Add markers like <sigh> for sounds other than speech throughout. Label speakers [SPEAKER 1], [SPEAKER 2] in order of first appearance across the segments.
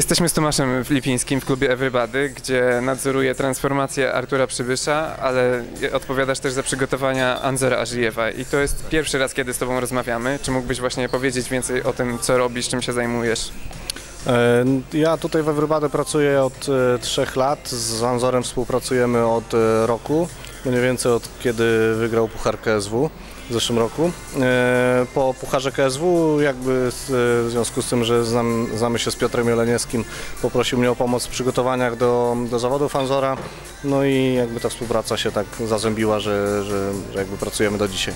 [SPEAKER 1] Jesteśmy z Tomaszem Filipińskim w klubie Everybody, gdzie nadzoruję transformację Artura Przybysza, ale odpowiadasz też za przygotowania Anzora Ażyjewa. I to jest pierwszy raz, kiedy z Tobą rozmawiamy. Czy mógłbyś właśnie powiedzieć więcej o tym, co robisz, czym się zajmujesz?
[SPEAKER 2] E, Ja tutaj w Everybody pracuję od e, trzech lat, z Anzorem współpracujemy od e, roku, mniej więcej od kiedy wygrał Puchar KSW w zeszłym roku. E, Po Pucharze KSW jakby w związku z tym, że znam, znamy się z Piotrem Jeleniewskim, poprosił mnie o pomoc w przygotowaniach do, do zawodów Anzora, no i jakby ta współpraca się tak zazębiła, że, że, że jakby pracujemy do dzisiaj.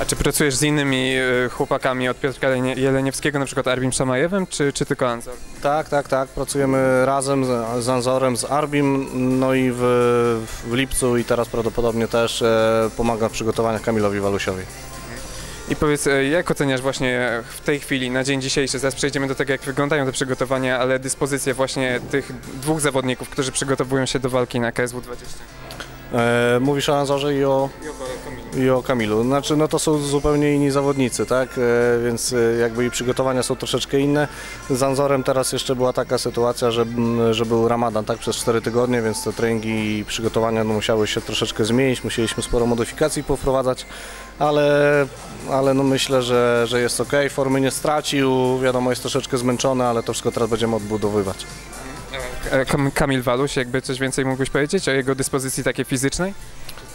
[SPEAKER 1] A czy pracujesz z innymi e, chłopakami od Piotrka Jelenie- Jeleniewskiego, na przykład Arbim Szamajewem, czy, czy tylko Anzor?
[SPEAKER 2] Tak, tak, tak. Pracujemy razem z, z Anzorem, z Arbim, no i w, w lipcu i teraz prawdopodobnie też e, pomagam w przygotowaniach Kamilowi Walusiowi.
[SPEAKER 1] I powiedz, e, jak oceniasz właśnie w tej chwili, na dzień dzisiejszy, zaraz przejdziemy do tego, jak wyglądają te przygotowania, ale dyspozycje właśnie tych dwóch zawodników, którzy przygotowują się do walki na KSW 20?
[SPEAKER 2] E, mówisz o Anzorze i o, i o Kamilu. Znaczy, no to są zupełnie inni zawodnicy, tak? E, więc e, jakby i przygotowania są troszeczkę inne. Z Anzorem teraz jeszcze była taka sytuacja, że, że był ramadan, tak? Przez 4 tygodnie, więc te treningi i przygotowania no, musiały się troszeczkę zmienić. Musieliśmy sporo modyfikacji powprowadzać, ale, ale no myślę, że, że jest ok. Formy nie stracił, wiadomo, jest troszeczkę zmęczony, ale to wszystko teraz będziemy odbudowywać.
[SPEAKER 1] E, Kam- Kamil Waluś, jakby coś więcej mógłbyś powiedzieć o jego dyspozycji takiej fizycznej?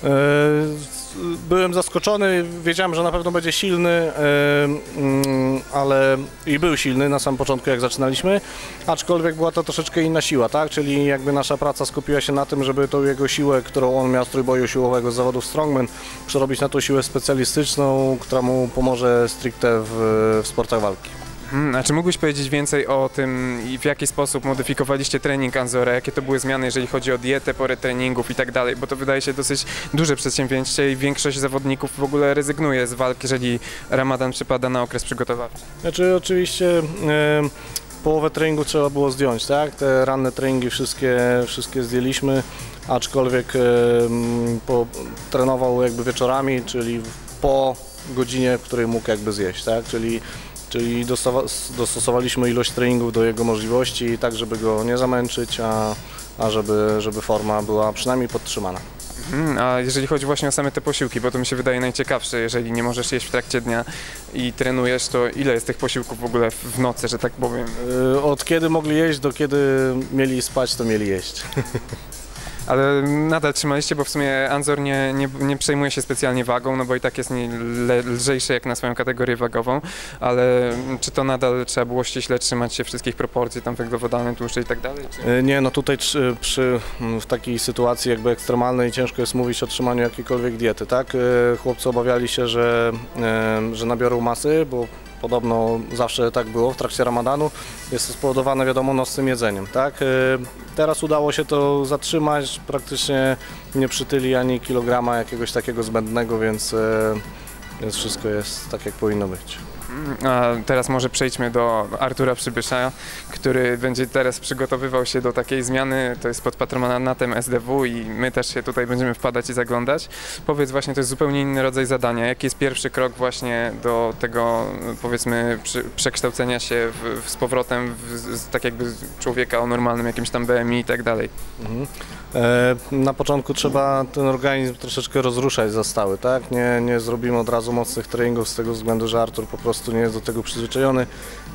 [SPEAKER 2] E, Byłem zaskoczony, wiedziałem, że na pewno będzie silny, e, mm, ale i był silny na samym początku, jak zaczynaliśmy, aczkolwiek była to troszeczkę inna siła, tak? Czyli jakby nasza praca skupiła się na tym, żeby tą jego siłę, którą on miał z trójboju siłowego z zawodów strongman, przerobić na tą siłę specjalistyczną, która mu pomoże stricte w, w sportach walki.
[SPEAKER 1] Hmm, a czy mógłbyś powiedzieć więcej o tym w jaki sposób modyfikowaliście trening Anzora? Jakie to były zmiany, jeżeli chodzi o dietę, porę treningów i tak dalej? Bo to wydaje się dosyć duże przedsięwzięcie i większość zawodników w ogóle rezygnuje z walki, jeżeli ramadan przypada na okres przygotowawczy.
[SPEAKER 2] Znaczy oczywiście połowę treningu trzeba było zdjąć, tak? Te ranne treningi wszystkie, wszystkie zdjęliśmy, aczkolwiek po, trenował jakby wieczorami, czyli po godzinie, w której mógł jakby zjeść, tak? Czyli, czyli dostosowaliśmy ilość treningów do jego możliwości, tak żeby go nie zamęczyć, a, a żeby, żeby forma była przynajmniej podtrzymana.
[SPEAKER 1] Hmm, a jeżeli chodzi właśnie o same te posiłki, bo to mi się wydaje najciekawsze, jeżeli nie możesz jeść w trakcie dnia i trenujesz, to ile jest tych posiłków w ogóle w nocy, że tak powiem?
[SPEAKER 2] E, Od kiedy mogli jeść, do kiedy mieli spać, to mieli jeść. <laughs>
[SPEAKER 1] Ale nadal trzymaliście, bo w sumie Anzor nie, nie, nie przejmuje się specjalnie wagą, no bo i tak jest le, lżejszy jak na swoją kategorię wagową, ale czy to nadal trzeba było ściśle trzymać się wszystkich proporcji, tam węglowodany, tłuszcze i tak dalej? Czy...
[SPEAKER 2] E, Nie, no tutaj przy, przy, w takiej sytuacji jakby ekstremalnej ciężko jest mówić o trzymaniu jakiejkolwiek diety, tak? E, Chłopcy obawiali się, że, e, że nabiorą masy, bo podobno zawsze tak było w trakcie ramadanu. Jest to spowodowane, wiadomo, nocnym jedzeniem, tak? E, Teraz udało się to zatrzymać, praktycznie nie przytyli ani kilograma jakiegoś takiego zbędnego, więc, e, więc wszystko jest tak, jak powinno być.
[SPEAKER 1] A teraz może przejdźmy do Artura Przybysza, który będzie teraz przygotowywał się do takiej zmiany, to jest pod patronatem SDW i my też się tutaj będziemy wpadać i zaglądać. Powiedz właśnie, to jest zupełnie inny rodzaj zadania. Jaki jest pierwszy krok właśnie do tego, powiedzmy, przekształcenia się w, w, z powrotem w, z, tak jakby człowieka o normalnym jakimś tam BMI i tak dalej?
[SPEAKER 2] Mhm. E, Na początku trzeba ten organizm troszeczkę rozruszać za stały, tak? Nie, nie zrobimy od razu mocnych treningów z tego względu, że Artur po prostu nie jest do tego przyzwyczajony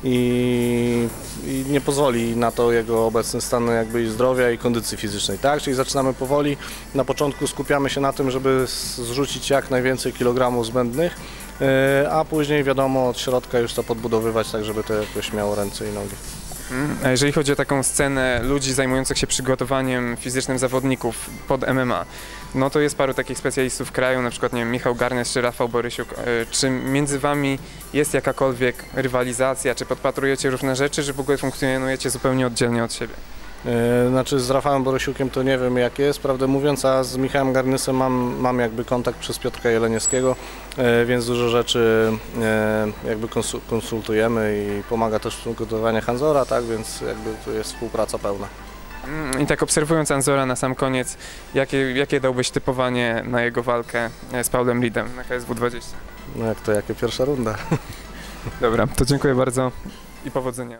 [SPEAKER 2] i, i nie pozwoli na to jego obecny stan jakby i zdrowia i kondycji fizycznej, tak? Czyli zaczynamy powoli. Na początku skupiamy się na tym, żeby zrzucić jak najwięcej kilogramów zbędnych, e, a później wiadomo od środka już to podbudowywać tak, żeby to jakoś miało ręce i nogi.
[SPEAKER 1] Mm, A jeżeli chodzi o taką scenę ludzi zajmujących się przygotowaniem fizycznym zawodników pod MMA, no to jest paru takich specjalistów w kraju, na przykład nie wiem, Michał Garnes czy Rafał Borysiuk. E, Czy między wami jest jakakolwiek rywalizacja, czy podpatrujecie różne rzeczy, czy w ogóle funkcjonujecie zupełnie oddzielnie od siebie?
[SPEAKER 2] E, Znaczy z Rafałem Borysiukiem to nie wiem jak jest, prawdę mówiąc, a z Michałem Garnysem mam, mam jakby kontakt przez Piotrka Jeleniewskiego, e, więc dużo rzeczy e, jakby konsu- konsultujemy i pomaga też w przygotowaniu Hanzora, tak, więc jakby tu jest współpraca pełna.
[SPEAKER 1] Mm, I tak obserwując Anzora na sam koniec, jakie, jakie dałbyś typowanie na jego walkę z Paulem Lidem na KSW 20?
[SPEAKER 2] No jak to, jakie pierwsza runda? <laughs>
[SPEAKER 1] Dobra, to dziękuję bardzo i powodzenia.